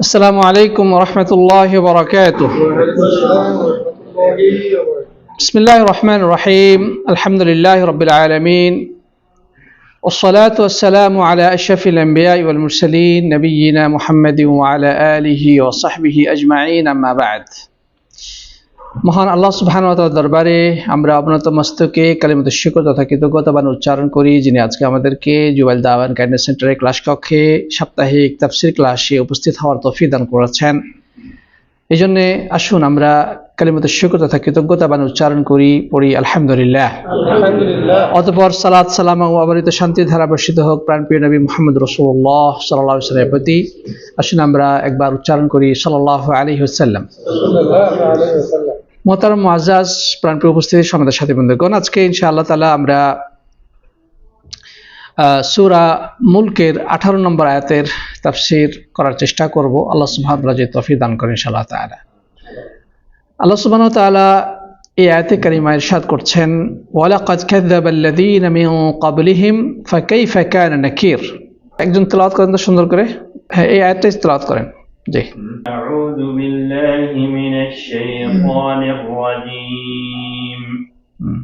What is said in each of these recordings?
السلام عليكم ورحمة الله وبركاته. بسم الله الرحمن الرحيم. الحمد لله رب العالمين. والصلاة والسلام على أشرف الأنبياء والمرسلين نبينا محمد وعلى آله وصحبه أجمعين. أما بعد. মহান আল্লাহ সুবহান দরবারে আমরা অবনত মস্তকে কালিমত শিকর তথা কৃতজ্ঞতাবান উচ্চারণ করি যিনি আজকে আমাদেরকে জুবাইল দাওয়ান গাইডেন্স সেন্টারের ক্লাস কক্ষে সাপ্তাহিক তাফসির ক্লাসে উপস্থিত হওয়ার তফি দান করেছেন। এই জন্যে আসুন আমরা কালিমত শিকর তথা কৃতজ্ঞতাবান উচ্চারণ করি পড়ি আলহামদুলিল্লাহ। অতপর সালাদ সালাম ও অবরিত শান্তির ধারা বর্ষিত হোক প্রাণপ্রিয় নবী মোহাম্মদ রসুল্লাহ সাল্লাহ সাল্লামের প্রতি। আসুন আমরা একবার উচ্চারণ করি সাল্লাহ আলী হুসাল্লাম মোহতারম মুআজ্জাজ প্রাণপ্রিয় উপস্থিতি সমাজের সাথে বন্ধুগণ আজকে ইনশাআল্লাহ তালা আমরা সুরা মুলকের আঠারো নম্বর আয়াতের তাফসির করার চেষ্টা করব। আল্লাহ সুবহানাহু যে তফি দান করেন ইনশাআল্লাহ তাআলা। আল্লাহ সুবহানাহু ওয়া তাআলা এই আয়াতে কারিমা ইরশাদ করছেন আল্লাযীনা মিন ক্বাবলিহিম ফাকাইফা কানা নাকির। একজন তেলাওয়াত করেন তো সুন্দর করে? হ্যাঁ এই আয়াতটাই তেলাওয়াত করেন। জি أعوذ بالله من الشيطان الرجيم হুম।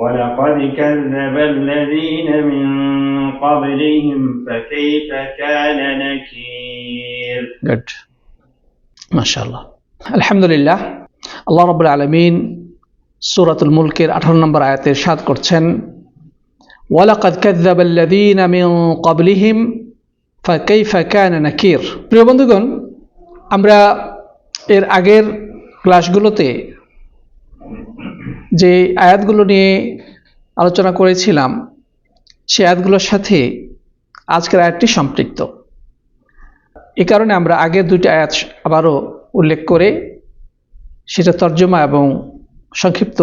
ولقد كذب الذين من قبلهم فكيف كان نكير গুড মাশাআল্লাহ আলহামদুলিল্লাহ আল্লাহ রাব্বুল আলামিন সূরাতুল মুলকের 18 নম্বর আয়াতে ইরশাদ করছেন ওয়ালাকাদ কাযযাবা আল্লাযীনা মিন ক্বাবলিহিম ফাকাইফা কানা নাকির। প্রিয় বন্ধুগণ, আমরা এর আগের ক্লাসগুলোতে যে আয়াতগুলো নিয়ে আলোচনা করেছিলাম সেই আয়াতগুলোর সাথে আজকের আয়াতটি সম্পৃক্ত। এ কারণে আমরা আগের দুইটি আয়াত আবারও উল্লেখ করে সেটা তর্জমা এবং সংক্ষিপ্ত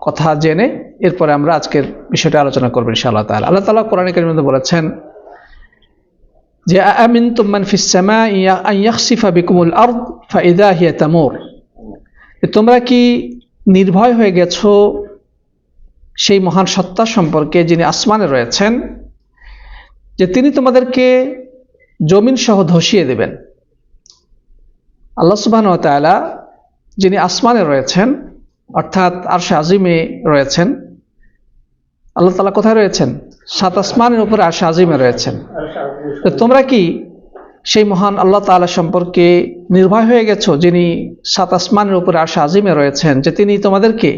কথা জেনে এরপরে আমরা আজকের বিষয়টা আলোচনা করব ইনশাআল্লাহ তাআলা। আল্লাহ তাআলা কোরআন কারীমের মধ্যে বলেছেন যে আমিন তুমান ফিসামা ইয়াখসিফা বিকুমুল ফাইদা হিয়া তামুর। কি নির্ভয় হয়ে গেছো সেই মহান সত্তা সম্পর্কে যিনি আসমানে রয়েছেন, যে তিনি তোমাদেরকে জমিন সহ ধসিয়ে দেবেন? আল্লাহ সুবাহ তাআলা যিনি আসমানে রয়েছেন, অর্থাৎ আরশে আজিমে রয়েছেন আল্লাহ তালা কোথায় রয়েছেন? সাত আসমানের উপরে আরশে আজিমে রয়েছেন। তো তোমরা কি সেই মহান আল্লাহ তাআলা সম্পর্কে নির্ভয় হয়ে গেছো, যিনি সাত আসমানের উপরে আরশে আজিমে রয়েছেন, যে তিনি তোমাদেরকে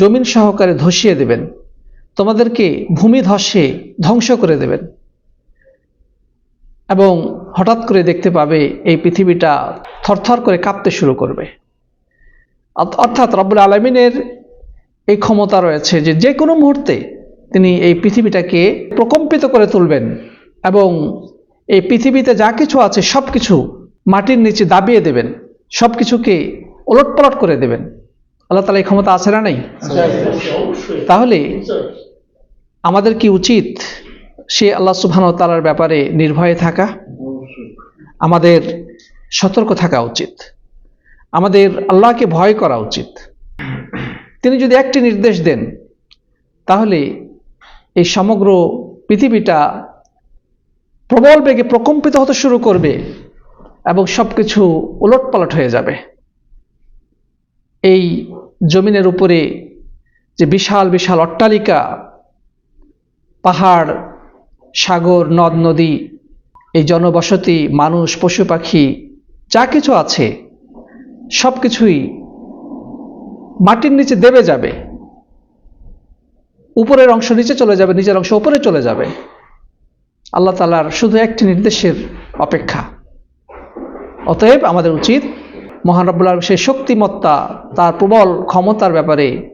জমিন সহকারে ধসিয়ে দেবেন, তোমাদেরকে ভূমি ধসে ধ্বংস করে দেবেন এবং হঠাৎ করে দেখতে পাবে এই পৃথিবীটা থরথর করে কাঁপতে শুরু করবে। অর্থাৎ রব্বুল আলমিনের এই ক্ষমতা রয়েছে যে যে কোনো মুহূর্তে তিনি এই পৃথিবীটাকে প্রকম্পিত করে তুলবেন এবং এই পৃথিবীতে যা কিছু আছে সব কিছু মাটির নিচে দাবিয়ে দেবেন সব কিছুকে ওলটপালট করে দেবেন। আল্লাহ তালা এই ক্ষমতা আছে না নাই? তাহলে আমাদের কি উচিত সে আল্লাহ সুবহান তালার ব্যাপারে নির্ভয়ে থাকা? আমাদের সতর্ক থাকা উচিত। আমাদের আল্লাহকে ভয় করা উচিত। তিনি যদি একটি নির্দেশ দেন, তাহলে এই সমগ্র পৃথিবীটা প্রবল বেগে প্রকম্পিত হতে শুরু করবে এবং সব কিছু উলটপালট হয়ে যাবে। এই জমিনের উপরে যে বিশাল বিশাল অট্টালিকা, পাহাড়, সাগর, নদ, নদী, এই জনবসতি, মানুষ, পশু পাখি, যা কিছু আছে সব কিছুই মাটির নিচে দেবে যাবে, উপরের অংশ নিচে চলে যাবে, নিচের অংশ উপরে চলে যাবে। আল্লাহ তালার শুধু একটি নির্দেশের অপেক্ষা। অতএব আমাদের উচিত মহান সেই শক্তিমত্তা, তার প্রবল ক্ষমতার ব্যাপারে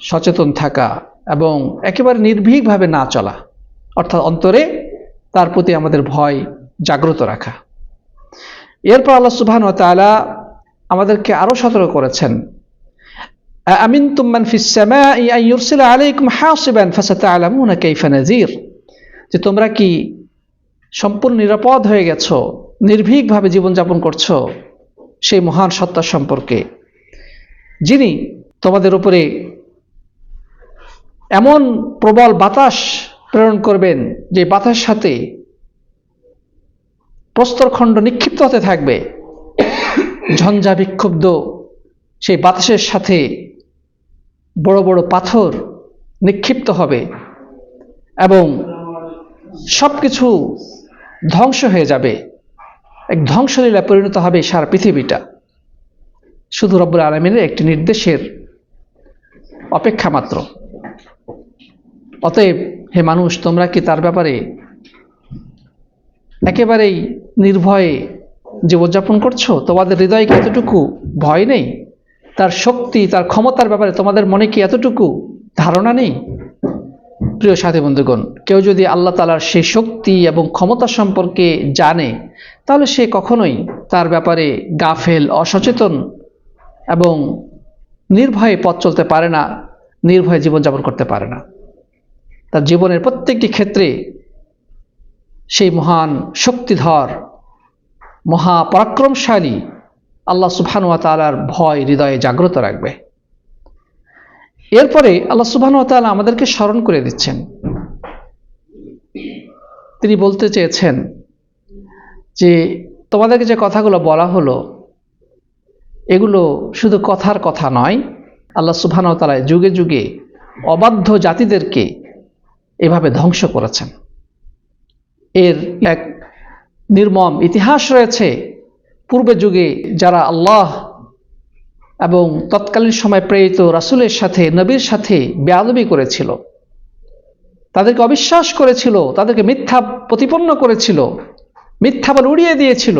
সচেতন থাকা এবং একেবারে নির্ভীকভাবে না চলা, অর্থাৎ অন্তরে তার প্রতি আমাদের ভয় জাগ্রত রাখা। এরপর আল্লাহ সুবহান ও তাআলা আমাদেরকে আরও সতর্ক করেছেন। আমিন তুমান ফিসামাই আন ইউরসিলা আলাইকুম হাসিবান ফাসাতা'লামুনা কাইফা নাযির যে তোমরা কি সম্পূর্ণ নিরাপদ হয়ে গেছো, নির্ভীকভাবে জীবনযাপন করছ সেই মহান সত্তা সম্পর্কে? যিনি তোমাদের উপরে এমন প্রবল বাতাস প্রেরণ করবেন, যে বাতাস সাথে প্রস্তরখণ্ড নিক্ষিপ্ত হতে থাকবে, ঝঞ্ঝা বিক্ষুব্ধ সেই বাতাসের সাথে বড় বড় পাথর নিক্ষিপ্ত হবে এবং সব কিছু ধ্বংস হয়ে যাবে। এক ধ্বংসলীলা পরিণত হবে সারা পৃথিবীটা। শুধু রব্বুল আলমিনের একটি নির্দেশের অপেক্ষা মাত্র। অতএব হে মানুষ, তোমরা কি তার ব্যাপারে একেবারেই নির্ভয়ে জীবনযাপন করছ? তোমাদের হৃদয়ে কি এতটুকু ভয় নেই? তার শক্তি, তার ক্ষমতার ব্যাপারে তোমাদের মনে কি এতটুকু ধারণা নেই? প্রিয় সাথী বন্ধুগণ, কেউ যদি আল্লাহ তালার সেই শক্তি এবং ক্ষমতা সম্পর্কে জানে, তাহলে সে কখনোই তার ব্যাপারে গাফেল, অসচেতন এবং নির্ভয়ে পথ চলতে পারে না, নির্ভয়ে জীবনযাপন করতে পারে না। তার জীবনের প্রত্যেকটি ক্ষেত্রে সেই মহান শক্তিধর, মহাপরাক্রমশালী আল্লাহ সুবহানুয়া তালার ভয়, হৃদয়ে জাগ্রত রাখবে। এরপরে আল্লাহ সুবহানুয়া তালা আমাদেরকে স্মরণ করে দিচ্ছেন। তিনি বলতে চেয়েছেন যে, তোমাদেরকে যে কথাগুলো বলা হলো, এগুলো শুধু কথার কথা নয়, আল্লাহ সুবহানাহু তাআলা যুগে যুগে অবাধ্য জাতিদেরকে এভাবে ধ্বংস করেছেন। এর এক নির্মম ইতিহাস রয়েছে পূর্বে যুগে যারা আল্লাহ এবং তৎকালীন সময় প্রেরিত রাসুলের সাথে, নবীর সাথে বেয়াদবি করেছিল, তাদেরকে অবিশ্বাস করেছিল, তাদেরকে মিথ্যা প্রতিপন্ন করেছিল, মিথ্যা বলে উড়িয়ে দিয়েছিল,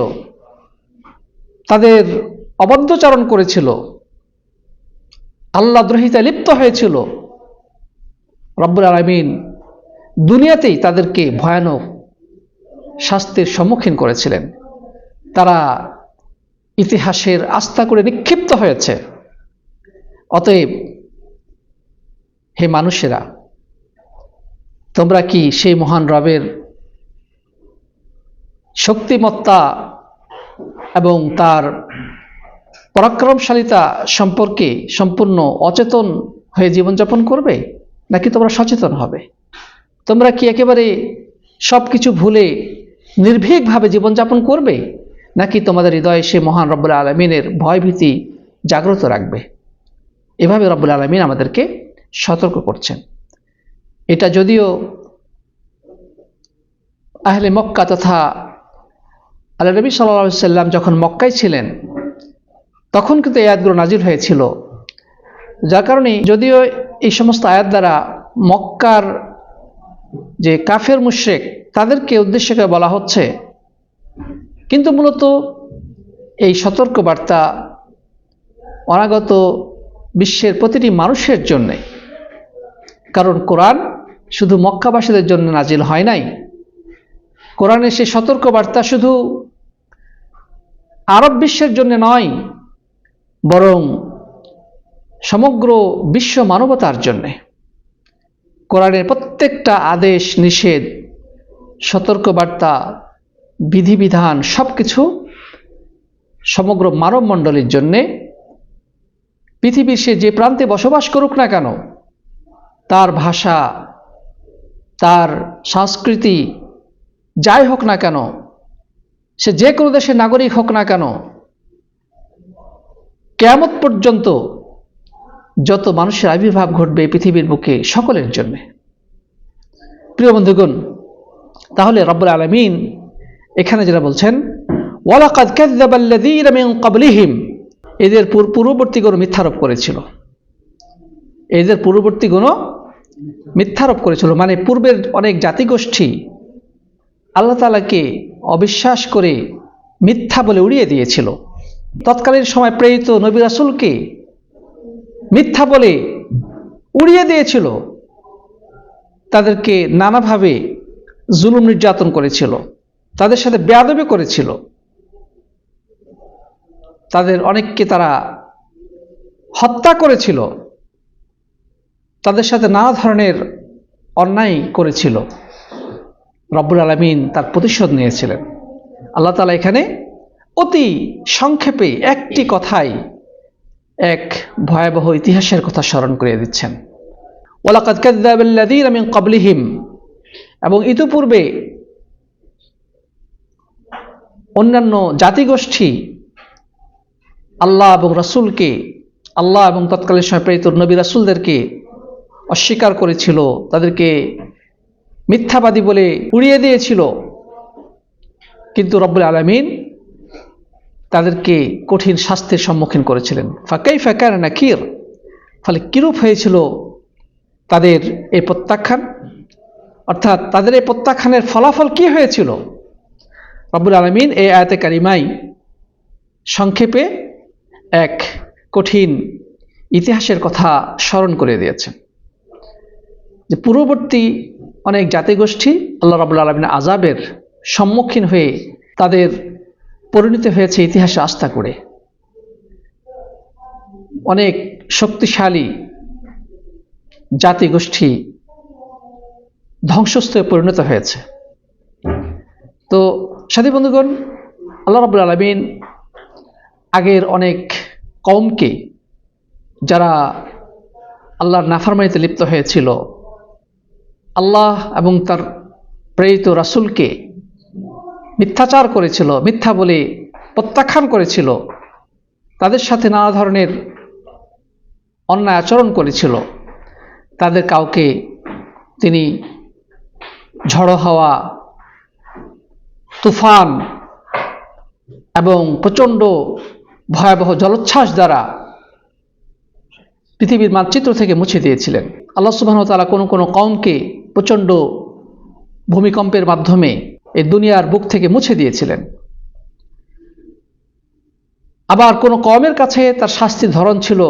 তাদের অবদ্ধচারণ করেছিল, আল্লাহ দ্রোহিতা লিপ্ত হয়েছিল। রব্বুল আলমিন দুনিয়াতেই তাদেরকে ভয়ানক শাস্তির সম্মুখীন করেছিলেন। তারা ইতিহাসের আস্থা করে নিক্ষিপ্ত হয়েছে। অতএব, হে মানুষেরা, তোমরা কি সেই মহান রবের শক্তিমত্তা এবং তার পরাক্রমশালিতা সম্পর্কে সম্পূর্ণ অচেতন হয়ে জীবনযাপন করবে, নাকি তোমরা সচেতন হবে? তোমরা কি একেবারে সব কিছু ভুলে নির্ভীকভাবে জীবনযাপন করবে? নাকি তোমাদের হৃদয়ে সে মহান রব্বুল আলমিনের ভয়ভীতি জাগ্রত রাখবে? এভাবে রব্বুল আলমিন আমাদেরকে সতর্ক করছেন। এটা যদিও আহলে মক্কা তথা আল্লাহ নবী সাল্লা সাল্লাম যখন মক্কায় ছিলেন, তখন কিন্তু এই আয়াতগুলো নাজির হয়েছিল। যার কারণে যদিও এই সমস্ত আয়াত দ্বারা মক্কার যে কাফের মুশ্রেক, তাদেরকে উদ্দেশ্য করে বলা হচ্ছে কিন্তু মূলত এই সতর্ক বার্তা অনাগত বিশ্বের প্রতিটি মানুষের জন্যে। কারণ কোরআন শুধু মক্কাবাসীদের জন্য নাজিল হয় নাই। কোরআনের সেই সতর্ক বার্তা শুধু আরব বিশ্বের জন্য নয়, বরং সমগ্র বিশ্ব মানবতার জন্যে। কোরআনের প্রত্যেকটা আদেশ, নিষেধ, সতর্কবার্তা বিধিবিধান সব কিছু সমগ্র মানব মণ্ডলীর জন্যে, পৃথিবীর সে যে প্রান্তে বসবাস করুক না কেন, তার ভাষা, তার সংস্কৃতি, যাই হোক না কেন, সে যে কোনো দেশের নাগরিক হোক না কেন, কেয়ামত পর্যন্ত যত মানুষের আবির্ভাব ঘটবে পৃথিবীর বুকে সকলের জন্যে। প্রিয় বন্ধুগণ, তাহলে রব্বুল আলমিন এখানে যেটা বলছেন, ওয়ালাকাদ এদের পূর- পূর্ববর্তীগণ মিথ্যারোপ করেছিল। এদের পূর্ববর্তীগণ মিথ্যারোপ করেছিল। মানে পূর্বের অনেক জাতিগোষ্ঠী আল্লাহ তালাকে অবিশ্বাস করে মিথ্যা বলে উড়িয়ে দিয়েছিল। তৎকালীন সময় প্রেরিত নবী রাসুলকে মিথ্যা বলে উড়িয়ে দিয়েছিল। তাদেরকে নানাভাবে জুলুম নির্যাতন করেছিল। তাদের সাথে বেয়াদবি করেছিল। তাদের অনেককে তারা হত্যা করেছিল। তাদের সাথে নানা ধরনের অন্যায় করেছিল। রব্বুল আলমিন তার প্রতিশোধ নিয়েছিলেন। আল্লাহ তালা এখানে অতি সংক্ষেপে একটি কথাই এক ভয়াবহ ইতিহাসের কথা স্মরণ করিয়ে দিচ্ছেন। ওলাকাদ কাদ্দাবিল্লাদিন আমি কবলিহিম এবং ইতিপূর্বে অন্যান্য জাতিগোষ্ঠী আল্লাহ এবং রাসূলকে, আল্লাহ এবং তৎকালীন সময় প্রেরিত নবী রাসুলদেরকে অস্বীকার করেছিল, তাদেরকে মিথ্যাবাদী বলে উড়িয়ে দিয়েছিল। কিন্তু রব্বুল আলমিন তাদেরকে কঠিন শাস্তির সম্মুখীন করেছিলেন। ফাঁকাই ফাঁকার নাকির, ফলে কিরূপ হয়েছিল তাদের এই প্রত্যাখ্যান? অর্থাৎ তাদের এই প্রত্যাখ্যানের ফলাফল কি হয়েছিল? রব্বুল আলমিন এই আয়তে কারিমাই সংক্ষেপে এক কঠিন ইতিহাসের কথা স্মরণ করে দিয়েছেন যে পূর্ববর্তী অনেক জাতিগোষ্ঠী আল্লাহ রাবুল আলমিন আজাবের সম্মুখীন হয়ে তাদের পরিণত হয়েছে ইতিহাসে আস্থা করে। অনেক শক্তিশালী জাতিগোষ্ঠী ধ্বংসস্তূপে পরিণত হয়েছে। তো সাথী বন্ধুগণ, আল্লাহ রাবুল আলমিন আগের অনেক কমকে যারা আল্লাহর নাফারমানিতে লিপ্ত হয়েছিল, আল্লাহ এবং তার প্রেরিত রাসূলকে মিথ্যাচার করেছিল, মিথ্যা বলে প্রত্যাখ্যান করেছিল, তাদের সাথে নানা ধরনের অন্যায় আচরণ করেছিল। তাদের কাউকে তিনি ঝড়ো হাওয়া তুফান এবং প্রচণ্ড ভয়াবহ জলোচ্ছ্বাস দ্বারা পৃথিবীর মানচিত্র থেকে মুছে দিয়েছিলেন। আল্লাহ সুবাহ তালা কোনো কোনো কমকে প্রচণ্ড ভূমিকম্পের মাধ্যমে এই দুনিয়ার বুক থেকে মুছে দিয়েছিলেন। আবার কোনো কমের কাছে তার শাস্তির ধরন ছিল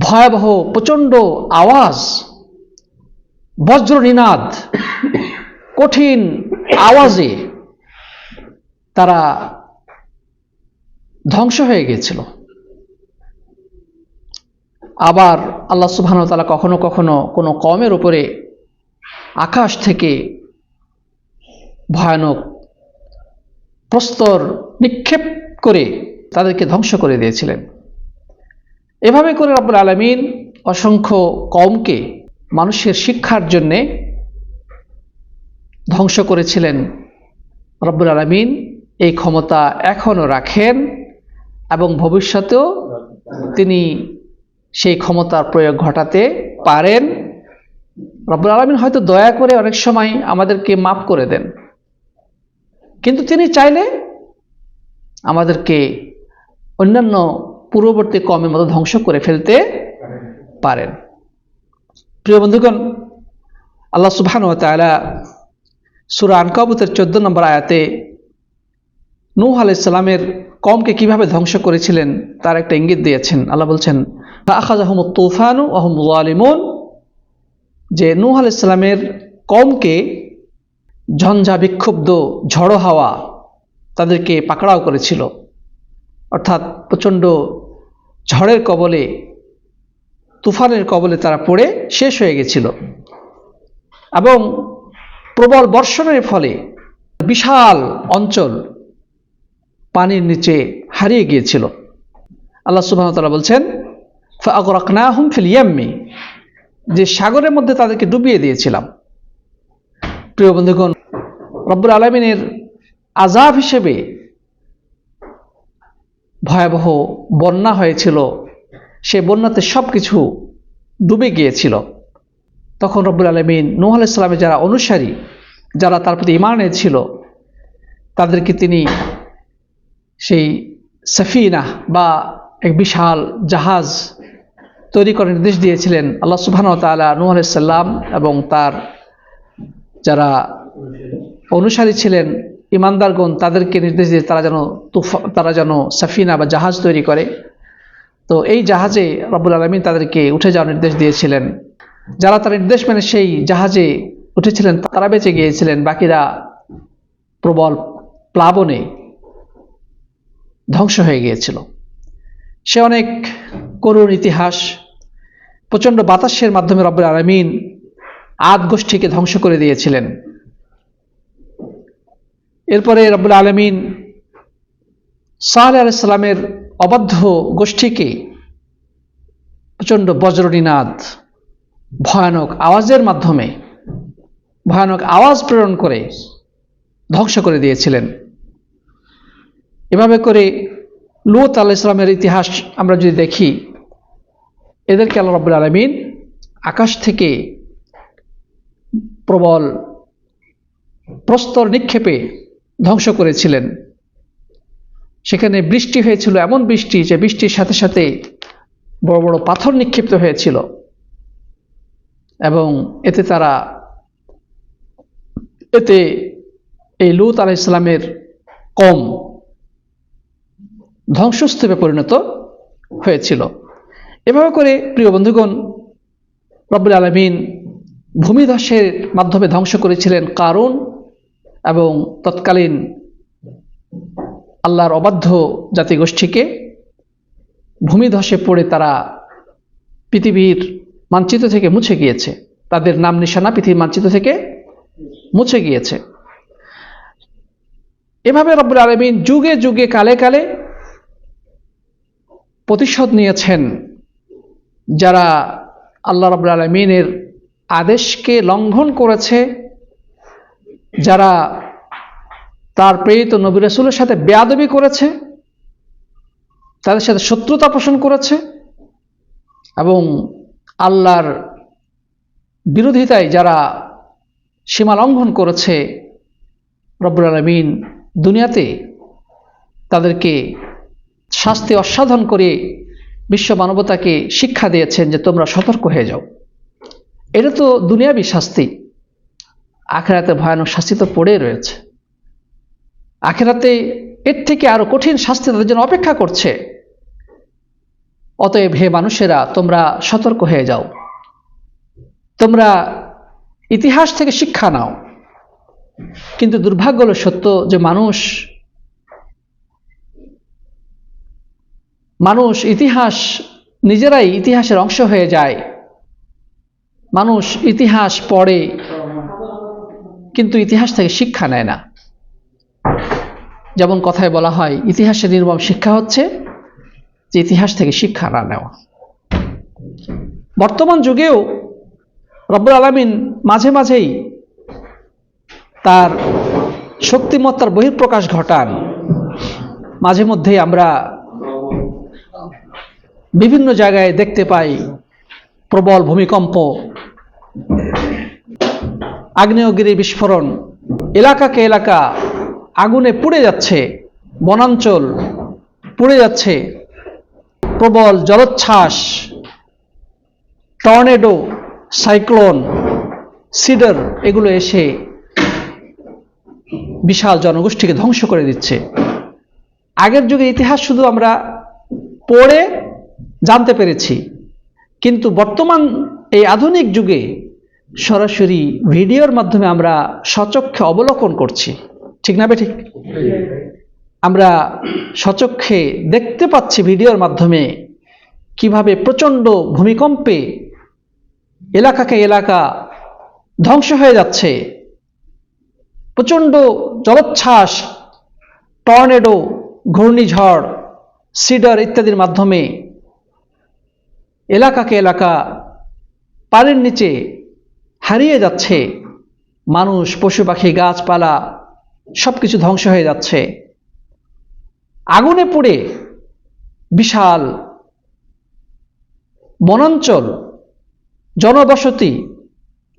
ভয়াবহ, প্রচণ্ড আওয়াজ বজ্র নিনাদ কঠিন আওয়াজে তারা ধ্বংস হয়ে গিয়েছিল। আবার আল্লাহ তালা কখনো কখনো কোনো কমের উপরে আকাশ থেকে ভয়ানক প্রস্তর নিক্ষেপ করে তাদেরকে ধ্বংস করে দিয়েছিলেন। এভাবে করে রব্বুল আলমিন অসংখ্য কমকে মানুষের শিক্ষার জন্যে ধ্বংস করেছিলেন। রব্বুল আলমিন এই ক্ষমতা এখনও রাখেন এবং ভবিষ্যতেও তিনি সেই ক্ষমতার প্রয়োগ ঘটাতে পারেন। রব্বুল আলমিন হয়তো দয়া করে অনেক সময় আমাদেরকে মাফ করে দেন। কিন্তু তিনি চাইলে আমাদেরকে অন্যান্য পূর্ববর্তী কমের মতো ধ্বংস করে ফেলতে পারেন। প্রিয় বন্ধুগণ, আল্লাহ সুবহান ও সুরা আনকাবুতের চোদ্দ নম্বর আয়াতে নূহ আলাইসাল্লামের কমকে কীভাবে ধ্বংস করেছিলেন তার একটা ইঙ্গিত দিয়েছেন। আল্লাহ বলছেন আখাজ আহমদ তুফানু আহমদ আলিমুন যে নূহ আলাইসাল্লামের কমকে ঝঞ্ঝা, বিক্ষুব্ধ, ঝড়ো হাওয়া তাদেরকে পাকড়াও করেছিল। অর্থাৎ প্রচণ্ড ঝড়ের কবলে, তুফানের কবলে তারা পড়ে শেষ হয়ে গেছিল। এবং প্রবল বর্ষণের ফলে বিশাল অঞ্চল পানির নিচে হারিয়ে গিয়েছিল। আল্লাহ সুবাহতাল্লাহ বলছেন ফাকরাকনাহুম ফিল ইয়াম্মি যে সাগরের মধ্যে তাদেরকে ডুবিয়ে দিয়েছিলাম। প্রিয় বন্ধুগণ, রব্বুল আলমিনের আজাব হিসেবে ভয়াবহ বন্যা হয়েছিল। সে বন্যাতে সব কিছু ডুবে গিয়েছিল। তখন রব্বুল আলমিন নূহ আলাইসাল্লামের যারা অনুসারী, যারা তার প্রতি ইমান ছিল তাদেরকে তিনি সেই সাফিনা বা এক বিশাল জাহাজ তৈরি করার নির্দেশ দিয়েছিলেন। আল্লাহ সুবহান তালা নূহ আলাইসাল্লাম এবং তার যারা অনুসারী ছিলেন ইমানদারগণ তাদেরকে নির্দেশ দিয়ে তারা যেন তুফা, তারা যেন সাফিনা বা জাহাজ তৈরি করে। তো এই জাহাজে রব্বুল আলমিন তাদেরকে উঠে যাওয়ার নির্দেশ দিয়েছিলেন। যারা তার নির্দেশ মেনে সেই জাহাজে উঠেছিলেন, তারা বেঁচে গিয়েছিলেন। বাকিরা প্রবল প্লাবনে ধ্বংস হয়ে গিয়েছিল। সে অনেক করুণ ইতিহাস, প্রচণ্ড বাতাসের মাধ্যমে রব্বুল আলমিন আদ গোষ্ঠীকে ধ্বংস করে দিয়েছিলেন। এরপরে রব্বুল আলমিন সাহাল আলাইসাল্লামের অবাধ্য গোষ্ঠীকে প্রচণ্ড বজ্রনীনাদ ভয়ানক আওয়াজের মাধ্যমে ভয়ানক আওয়াজ প্রেরণ করে ধ্বংস করে দিয়েছিলেন। এভাবে করে লুত আল্লাহ ইসলামের ইতিহাস আমরা যদি দেখি, এদেরকে আল্লাহ রব্বুল আলমিন আকাশ থেকে প্রবল প্রস্তর নিক্ষেপে ধ্বংস করেছিলেন। সেখানে বৃষ্টি হয়েছিল, এমন বৃষ্টি যে বৃষ্টির সাথে সাথে বড় বড় পাথর নিক্ষিপ্ত হয়েছিল। এবং এতে তারা, এতে এই লুত আলাহ ইসলামের কম ধ্বংসস্তূপে পরিণত হয়েছিল। এভাবে করে প্রিয় বন্ধুগণ, রব্বুল আলমিন ভূমিধসের মাধ্যমে ধ্বংস করেছিলেন কারণ এবং তৎকালীন আল্লাহর অবাধ্য জাতিগোষ্ঠীকে। ভূমিধসে পড়ে তারা পৃথিবীর মানচিত্র থেকে মুছে গিয়েছে। তাদের নাম নিশানা পৃথিবীর মানচিত্র থেকে মুছে গিয়েছে। এভাবে রব্বুল আলমিন যুগে যুগে কালে কালে প্রতিশোধ নিয়েছেন যারা আল্লাহ রব্বুল আলমিনের আদেশকে লঙ্ঘন করেছে, যারা তার প্রেরিত নবী রসুলের সাথে বেয়াদবি করেছে, তাদের সাথে শত্রুতা পোষণ করেছে এবং আল্লাহর বিরোধিতায় যারা সীমা লঙ্ঘন করেছে রব্বুল আলমিন দুনিয়াতে, তাদেরকে শাস্তি অসাধন করে বিশ্ব মানবতাকে শিক্ষা দিয়েছেন যে তোমরা সতর্ক হয়ে যাও। এটা তো দুনিয়াবি শাস্তি। আখেরাতে ভয়ানক শাস্তি তো পড়ে রয়েছে। আখেরাতে এর থেকে আরও কঠিন শাস্তি তাদের জন্য অপেক্ষা করছে। অতএব হে মানুষেরা, তোমরা সতর্ক হয়ে যাও। তোমরা ইতিহাস থেকে শিক্ষা নাও। কিন্তু দুর্ভাগ্য হলো সত্য যে মানুষ মানুষ ইতিহাস, নিজেরাই ইতিহাসের অংশ হয়ে যায়। মানুষ ইতিহাস পড়ে, কিন্তু ইতিহাস থেকে শিক্ষা নেয় না। যেমন কথায় বলা হয় ইতিহাসের নির্মম শিক্ষা হচ্ছে যে ইতিহাস থেকে শিক্ষা না নেওয়া। বর্তমান যুগেও রব্বুল আলমিন মাঝে মাঝেই তার শক্তিমত্তার বহিঃপ্রকাশ ঘটান। মাঝে মধ্যেই আমরা বিভিন্ন জায়গায় দেখতে পাই প্রবল ভূমিকম্প, আগ্নেয়গিরি বিস্ফোরণ। এলাকাকে এলাকা আগুনে পুড়ে যাচ্ছে, বনাঞ্চল পুড়ে যাচ্ছে। প্রবল জলোচ্ছ্বাস, টর্নেডো, সাইক্লোন, সিডার, এগুলো এসে বিশাল জনগোষ্ঠীকে ধ্বংস করে দিচ্ছে। আগের যুগে ইতিহাস শুধু আমরা পড়ে জানতে পেরেছি, কিন্তু বর্তমান এই আধুনিক যুগে সরাসরি ভিডিওর মাধ্যমে আমরা সচক্ষে অবলোকন করছি। ঠিক না বে ঠিক? আমরা সচক্ষে দেখতে পাচ্ছি ভিডিওর মাধ্যমে কীভাবে প্রচণ্ড ভূমিকম্পে এলাকাকে এলাকা ধ্বংস হয়ে যাচ্ছে। প্রচণ্ড জলোচ্ছ্বাস, টর্নেডো, ঘূর্ণিঝড়, সিডার ইত্যাদির মাধ্যমে এলাকাকে এলাকা পানির নিচে হারিয়ে যাচ্ছে। মানুষ, পশু পাখি, গাছপালা সব কিছু ধ্বংস হয়ে যাচ্ছে। আগুনে পুড়ে বিশাল বনাঞ্চল, জনবসতি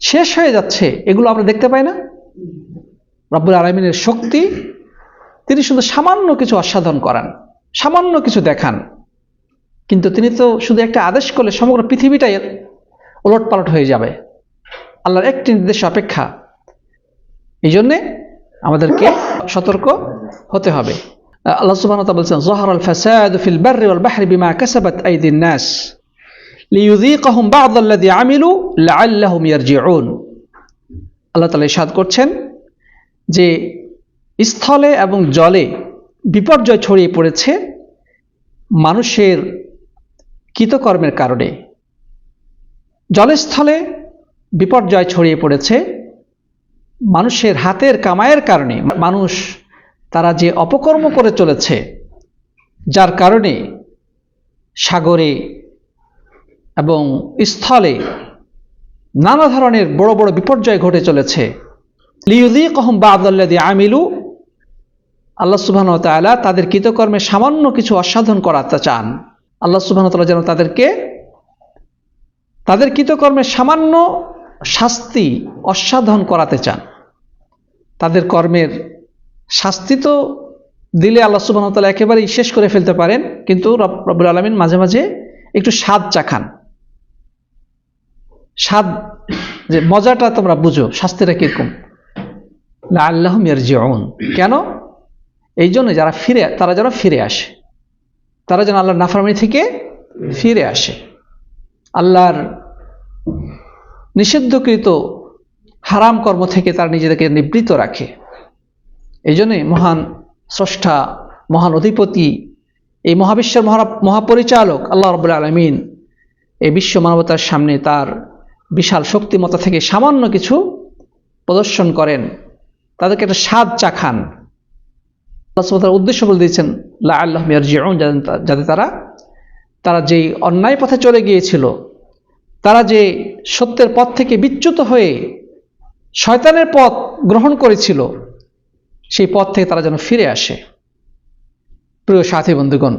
শেষ হয়ে যাচ্ছে, এগুলো আমরা দেখতে পাই না। রব্বুল আলমিনের শক্তি, তিনি শুধু সামান্য কিছু আস্বাদন করান, সামান্য কিছু দেখান। কিন্তু তিনি তো শুধু একটা আদেশ করলে সমগ্র পৃথিবীটাই ওলট পালট হয়ে যাবে। আল্লাহর একটি নির্দেশ অপেক্ষা। এই জন্যে আমাদেরকে সতর্ক হতে হবে। আল্লাহ তাআলা বলছেন, যহর আল ফাসাদ ফিল বাররি ওয়াল বাহরি বিমা কাসাবাত আইদিন নাস লিইযীকাহুম বা'দ আল্লাযী আমিলু লাআল্লাহুম ইয়ারজিউন। আল্লাহ তাআলা ইরশাদ করছেন যে, স্থলে এবং জলে বিপর্যয় ছড়িয়ে পড়েছে মানুষের কৃতকর্মের কারণে। জলস্থলে বিপর্যয় ছড়িয়ে পড়েছে মানুষের হাতের কামায়ের কারণে। মানুষ তারা যে অপকর্ম করে চলেছে, যার কারণে সাগরে এবং স্থলে নানা ধরনের বড় বড় বিপর্যয় ঘটে চলেছে। লিউদিকহম বাদাল্লাদি আমিলু, আল্লাহ সুবহান তাআলা তাদের কৃতকর্মে সামান্য কিছু অসাধন করাতে চান। আল্লাহ সুবহান তাআলা যেন তাদেরকে, তাদের কৃতকর্মে সামান্য শাস্তি অসাধন করাতে চান। তাদের কর্মের শাস্তি তো দিলে আল্লাহ সুবহান তাআলা একেবারেই শেষ করে ফেলতে পারেন, কিন্তু রব- রব্বুল আলমিন মাঝে মাঝে একটু স্বাদ চাখান স্বাদ, যে মজাটা তোমরা বুঝো, শাস্তিটা কীরকম? আল্লাহ মিয়ারজিউন কেন? এই জন্য যারা ফিরে, তারা যেন ফিরে আসে। তারা যেন আল্লাহর নাফরমানি থেকে ফিরে আসে। আল্লাহর নিষিদ্ধকৃত হারাম কর্ম থেকে তারা নিজেদেরকে নিবৃত রাখে। এই জন্যে মহান স্রষ্টা, মহান অধিপতি, এই মহাবিশ্বের মহা, মহাপরিচালক আল্লাহ রব আলমিন এই বিশ্ব মানবতার সামনে তার বিশাল শক্তিমতা থেকে সামান্য কিছু প্রদর্শন করেন। তাদেরকে একটা স্বাদ চাখান আল্লাহ উদ্দেশ্য বলে দিয়েছেন লা আল্লাহ মিয়ারজিউন যাতে তারা তারা যেই অন্যায় পথে চলে গিয়েছিল, তারা যে সত্যের পথ থেকে বিচ্যুত হয়ে শয়তানের পথ গ্রহণ করেছিল সেই পথ থেকে তারা যেন ফিরে আসে। প্রিয় সাথী বন্ধুগণ,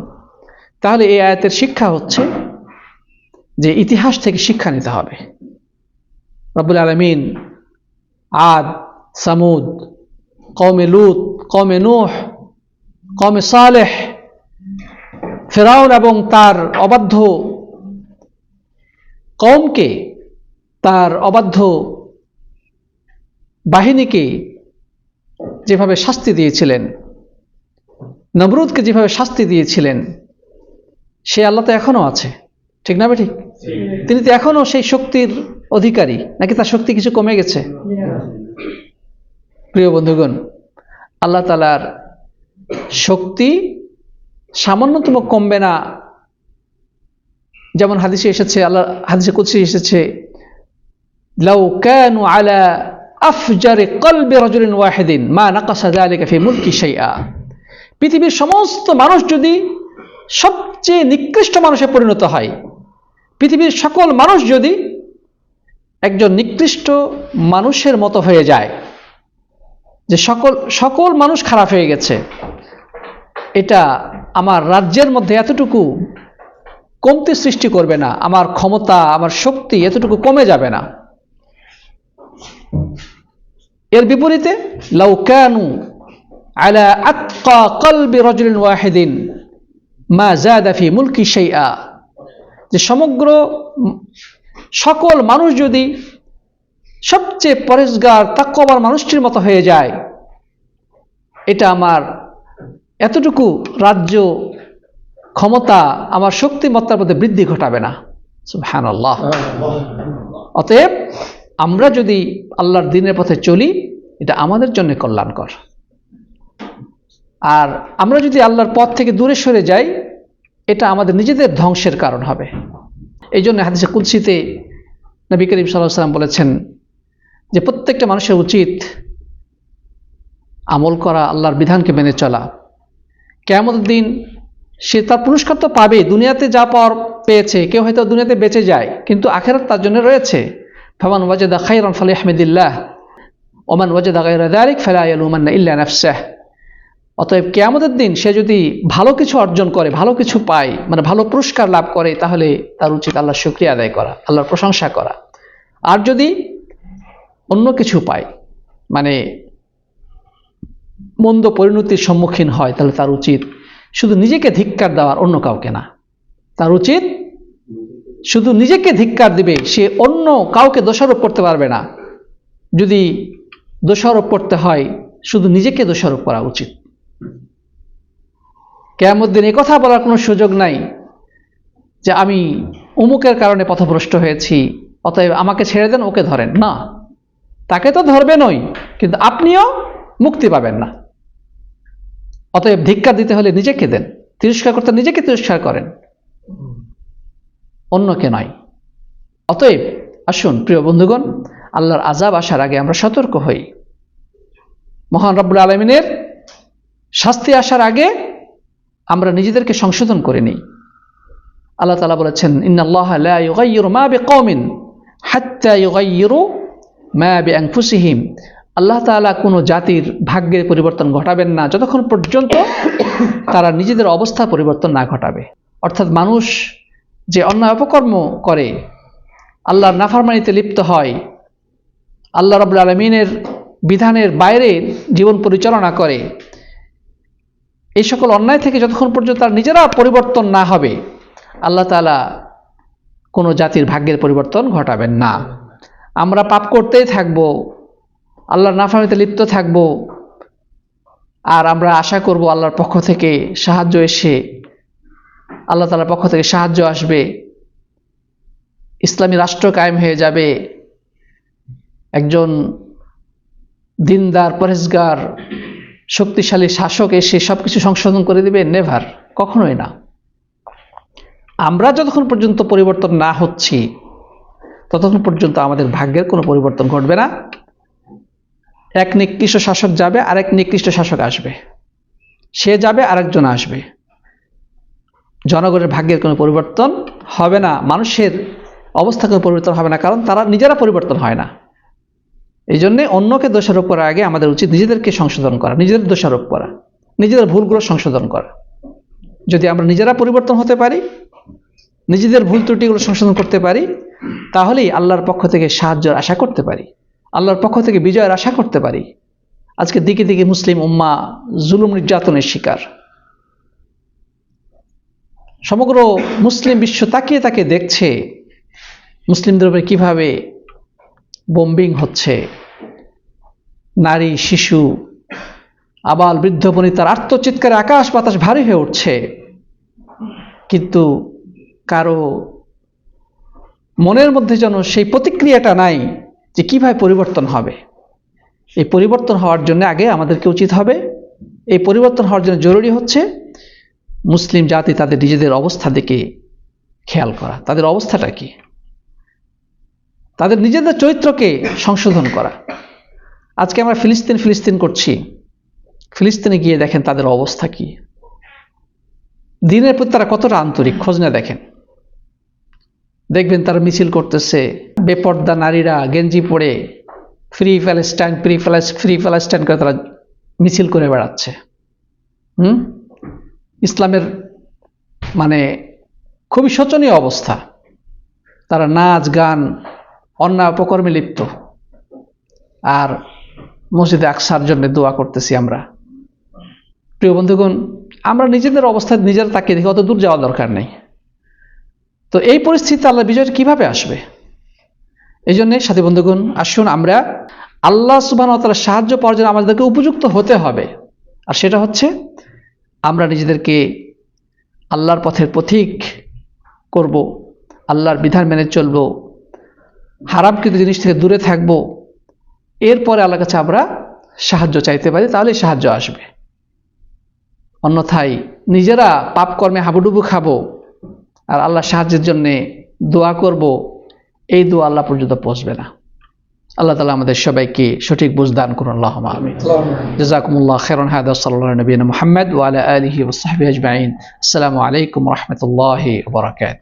তাহলে এই আয়াতের শিক্ষা হচ্ছে যে ইতিহাস থেকে শিক্ষা নিতে হবে। রব্বুল আলমিন আদ, সামুদ কৌমে লুত কৌমে নুহ কৌমে সালেহ, ফেরাউন এবং তার অবাধ্য কমকে তার অবাধ্য বাহিনীকে যেভাবে শাস্তি দিয়েছিলেন নমরুদকে যেভাবে শাস্তি দিয়েছিলেন, সে আল্লাহ তো এখনও আছে। ঠিক না ঠিক তিনি তো এখনও সেই শক্তির অধিকারী, নাকি তার শক্তি কিছু কমে গেছে? প্রিয় বন্ধুগণ, আল্লাহ তালার শক্তি সামান্যতম কমবে না। যেমন হাদিসে এসেছে, আল্লাহ, হাদিসে কুৎসি এসেছে, লাউ কানু আলা আফজারে কলবে রজুলিন ওয়াহেদিন, মা নাকাসা যালিকা ফি মুলকি শাইআ। পৃথিবীর সমস্ত মানুষ যদি সবচেয়ে নিকৃষ্ট মানুষে পরিণত হয়, পৃথিবীর সকল মানুষ যদি একজন নিকৃষ্ট মানুষের মতো হয়ে যায়, যে সকল সকল মানুষ খারাপ হয়ে গেছে, এটা আমার রাজ্যের মধ্যে এতটুকু কমতি সৃষ্টি করবে না, আমার ক্ষমতা, আমার শক্তি এতটুকু কমে যাবে না। এর বিপরীতে লাউকানু আলা আতকা কলবি রজুলিন ওয়াহিদিন মা জাদা ফি মুলকি শাইআ। যে সমগ্র সকল মানুষ যদি সবচেয়ে পরেশগার তাক্কবার মানুষটির মতো হয়ে যায় এটা আমার এতটুকু রাজ্য ক্ষমতা আমার শক্তিমত্তার মধ্যে বৃদ্ধি ঘটাবে না। হ্যান অতএব আমরা যদি আল্লাহর দিনের পথে চলি, এটা আমাদের জন্য কল্যাণকর। আর আমরা যদি আল্লাহর পথ থেকে দূরে সরে যাই, এটা আমাদের নিজেদের ধ্বংসের কারণ হবে। এই জন্য হাদিসে কুলসিতে নবী করিম সাল্লাহ সাল্লাম বলেছেন যে, প্রত্যেকটা মানুষের উচিত আমল করা আল্লাহর বিধানকে মেনে চলা। কেমন দিন সে তার পুরস্কার তো পাবে দুনিয়াতে যা পাওয়ার পেয়েছে, কেউ হয়তো দুনিয়াতে বেঁচে যায়, কিন্তু আখেরাত তার জন্য রয়েছে। ফামান ওয়াজেদা খাইরান ফালি আহমেদুল্লাহ ওমান ওয়াজেদা গাইরা দারিক ফেলা উমান্না ইল্লা নাফসাহ অতএব কেয়ামতের দিন সে যদি ভালো কিছু অর্জন করে, ভালো কিছু পায় মানে ভালো পুরস্কার লাভ করে, তাহলে তার উচিত আল্লাহর শুক্রিয়া আদায় করা, আল্লাহর প্রশংসা করা। আর যদি অন্য কিছু পায় মানে মন্দ পরিণতির সম্মুখীন হয়, তাহলে তার উচিত শুধু নিজেকে ধিক্কার দেওয়ার অন্য কাউকে না। তার উচিত শুধু নিজেকে ধিক্কার দিবে, সে অন্য কাউকে দোষারোপ করতে পারবে না। যদি দোষারোপ করতে হয়, শুধু নিজেকে দোষারোপ করা উচিত। কেমন দিন কথা বলার কোনো সুযোগ নাই যে আমি অমুকের কারণে পথভ্রষ্ট হয়েছি, অতএব আমাকে ছেড়ে দেন, ওকে ধরেন। না, তাকে তো ধরবেনই কিন্তু আপনিও মুক্তি পাবেন না। অতএব ধিক্কার দিতে হলে নিজেকে দেন, তিরস্কার করতে নিজেকে তিরস্কার করেন। অন্যকে নয় অতএব আসুন, প্রিয় বন্ধুগণ, আল্লাহর আজাব আসার আগে আমরা সতর্ক হই। মহান রব্বুল আলমিনের শাস্তি আসার আগে আমরা নিজেদেরকে সংশোধন করে নিই। আল্লাহ তালা বলেছেন ইউগাইয়িরু মা মা বিআনফুসিহিম। আল্লাহ তাআলা কোনো জাতির ভাগ্যের পরিবর্তন ঘটাবেন না। যতক্ষণ পর্যন্ত তারা নিজেদের অবস্থা পরিবর্তন না ঘটাবে। অর্থাৎ মানুষ যে অন্যায় অপকর্ম করে, আল্লাহর নাফারমানিতে লিপ্ত হয়, আল্লাহ রবুল আলমিনের বিধানের বাইরে জীবন পরিচালনা করে। এই সকল অন্যায় থেকে যতক্ষণ পর্যন্ত তার নিজেরা পরিবর্তন না হবে, আল্লাহ তাআলা কোনো জাতির ভাগ্যের পরিবর্তন ঘটাবেন না। আমরা পাপ করতেই থাকব, আল্লাহর নাফামিতে লিপ্ত থাকব, আর আমরা আশা করব আল্লাহর পক্ষ থেকে সাহায্য এসে আল্লাহ তাআলার পক্ষ থেকে সাহায্য আসবে। ইসলামী রাষ্ট্র কায়েম হয়ে যাবে। একজন দিনদার পরেশগার শক্তিশালী শাসক এসে সব কিছু সংশোধন করে দিবে? নেভার কখনোই না। আমরা যতক্ষণ পর্যন্ত পরিবর্তন না হচ্ছি, ততক্ষণ পর্যন্ত আমাদের ভাগ্যের কোনো পরিবর্তন ঘটবে না। এক নিকৃষ্ট শাসক যাবে, আরেক নিকৃষ্ট শাসক আসবে। সে যাবে, আরেকজন আসবে। জনগণের ভাগ্যের কোনো পরিবর্তন হবে না, মানুষের অবস্থা কোনো পরিবর্তন হবে না, কারণ তারা নিজেরা পরিবর্তন হয় না। এই জন্যে অন্যকে দোষারোপ করার আগে আমাদের উচিত নিজেদেরকে সংশোধন করা, নিজেদের দোষারোপ করা, নিজেদের ভুলগুলো সংশোধন করা। যদি আমরা নিজেরা পরিবর্তন হতে পারি, নিজেদের ভুল ত্রুটিগুলো সংশোধন করতে পারি, তাহলেই আল্লাহর পক্ষ থেকে সাহায্যের আশা করতে পারি, আল্লাহর পক্ষ থেকে বিজয়ের আশা করতে পারি। আজকে দিকে দিকে মুসলিম উম্মা জুলুম নির্যাতনের শিকার। সমগ্র মুসলিম বিশ্ব তাকিয়ে তাকে দেখছে মুসলিমদের উপরে কীভাবে বোম্বিং হচ্ছে। নারী, শিশু, আবাল, বৃদ্ধ বনিতার আত্মচিৎকারে আকাশ বাতাস ভারী হয়ে উঠছে। কিন্তু কারও মনের মধ্যে যেন সেই প্রতিক্রিয়াটা নাই যে কীভাবে পরিবর্তন হবে। এই পরিবর্তন হওয়ার জন্য আগে আমাদেরকে উচিত হবে। এই পরিবর্তন হওয়ার জন্য জরুরি হচ্ছে মুসলিম জাতি তাদের নিজেদের অবস্থা দিকে খেয়াল করা। তাদের অবস্থাটা কি? তাদের নিজেদের চরিত্রকে সংশোধন করা। আজকে আমরা ফিলিস্তিন ফিলিস্তিন করছি। ফিলিস্তিনে গিয়ে দেখেন তাদের অবস্থা কি। দিনের প্রতি তারা কতটা আন্তরিক, খোঁজ না দেখেন। দেখবেন তারা মিছিল করতেছে, বেপর্দা নারীরা গেঞ্জি পরে ফ্রি প্যালেস্টাইন ফ্রি প্যালেস ফ্রি প্যালেস্টাইন করে তারা মিছিল করে বেড়াচ্ছে। হুম? ইসলামের মানে খুবই শোচনীয় অবস্থা। তারা নাচ, গান, অন্যায় অপকর্মে লিপ্ত। আর মসজিদে আকসার জন্য দোয়া করতেছি আমরা। প্রিয় বন্ধুগণ, আমরা নিজেদের অবস্থা নিজেরা তাকিয়ে দেখি, অত দূর যাওয়া দরকার নেই। তো এই পরিস্থিতিতে আল্লাহ বিজয় কীভাবে আসবে? এই জন্যে সাথী বন্ধুগণ, আসুন আমরা আল্লাহ সুবাহ তার সাহায্য পাওয়ার জন্য আমাদেরকে উপযুক্ত হতে হবে। আর সেটা হচ্ছে আমরা নিজেদেরকে আল্লাহর পথের পথিক করব, আল্লাহর বিধান মেনে চলব হারামকৃত জিনিস থেকে দূরে থাকব, এরপরে আল্লাহর কাছে আমরা সাহায্য চাইতে পারি তাহলেই সাহায্য আসবে। অন্যথায় নিজেরা পাপ কর্মে হাবুডুবু খাব আর আল্লাহ সাহায্যের জন্যে দোয়া করব, এই দোয়া আল্লাহ পর্যন্ত পৌঁছবে না। আল্লাহ তালা আমাদের সবাইকে সঠিক বুঝ দান করুন আল্লাহ আমি জাজাকুমুল্লাহ খেরন হায়দ সাল্লাহ নবীন মোহাম্মদ ওয়ালা আলহি ওসাহাবি আজমাইন। আসসালামু আলাইকুম রহমতুল্লাহ বরাকাত